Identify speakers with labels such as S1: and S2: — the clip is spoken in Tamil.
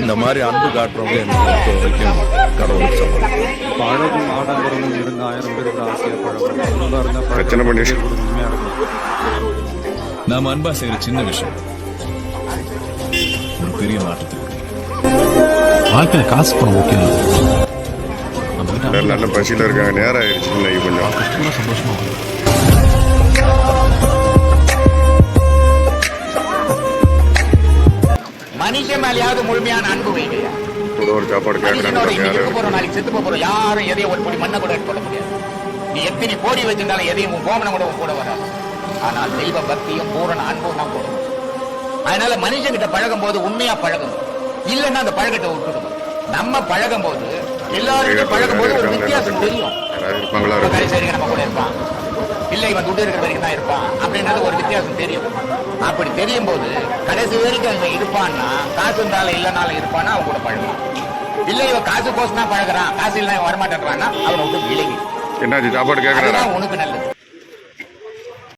S1: இந்த மாதிரி அன்பு காட்டுறவங்க என்னை பொறுத்த வரைக்கும் கடவுளுக்கு சமம்.
S2: பழகும் ஆடம்பரமும் இருந்த ஆயிரம் பேருக்கு ஆசையா பழகும்
S3: பிரச்சனை பண்ணிட்டு.
S2: உண்மையா இருக்கும்.
S4: நாம அன்பா செய்யற சின்ன விஷயம். ஒரு பெரிய மாற்றத்துக்கு.
S5: வாழ்க்கையில காசு பணம் ஓகே
S3: நல்ல பசியில் இருக்காங்க. நேரம் ஆயிடுச்சு இன்னைக்கு கொஞ்சம்.
S5: சந்தோஷமா
S6: மனுஷன் மேலேயாவது முழுமையான அன்பு வைங்க
S3: கூட ஒரு சாப்பாடு
S6: மனுஷனோட இன்னைக்கு இருக்க
S3: கேட்கறாங்க
S6: போறோம் நாளைக்கு செத்து போக போறோம். யாரும் எதையும் ஒரு பொடி மண்ணை கூட எடுத்துக்கொள்ள முடியாது. நீ எத்தனை கோடி வச்சிருந்தாலும் எதையும் உன் கோமனம் கூட கூட வராது. ஆனால் தெய்வ பக்தியும் பூரண அன்பும் தான் போடும் அதனால மனுஷன்கிட்ட பழகும் போது உண்மையா பழகணும். இல்லைன்னா அந்த பழக்கத்தை விட்டுடும் நம்ம பழகும் போது எல்லாருக்கும் பழகும் போது ஒரு வித்தியாசம் தெரியும்
S3: இருப்பாங்களா
S6: இப்ப
S3: இருக்கும்
S6: கடைசி வரைக்கும் நம்ம கூட இருப்பான் இல்ல இவன் துட்டு இருக்கிற வரைக்கும் தான் இருப்பான். அப்படின்றது ஒரு வித்தியாசம் தெரியும். அப்படி தெரியும் போது கடைசி வரைக்கும் இவன் இருப்பான்னா காசு இருந்தாலும் இல்லைனாலும் இருப்பான்னா அவன் கூட பழகலாம் இல்ல இவன் காசு கோசம் தான் பழகுறான். காசு இல்லை வரமாட்டேன்றான்னா அவனை விட்டு விலகி.
S3: என்னாச்சு சாப்பாடு கேட்கறாரா
S6: அதுதான் உனக்கு நல்லது.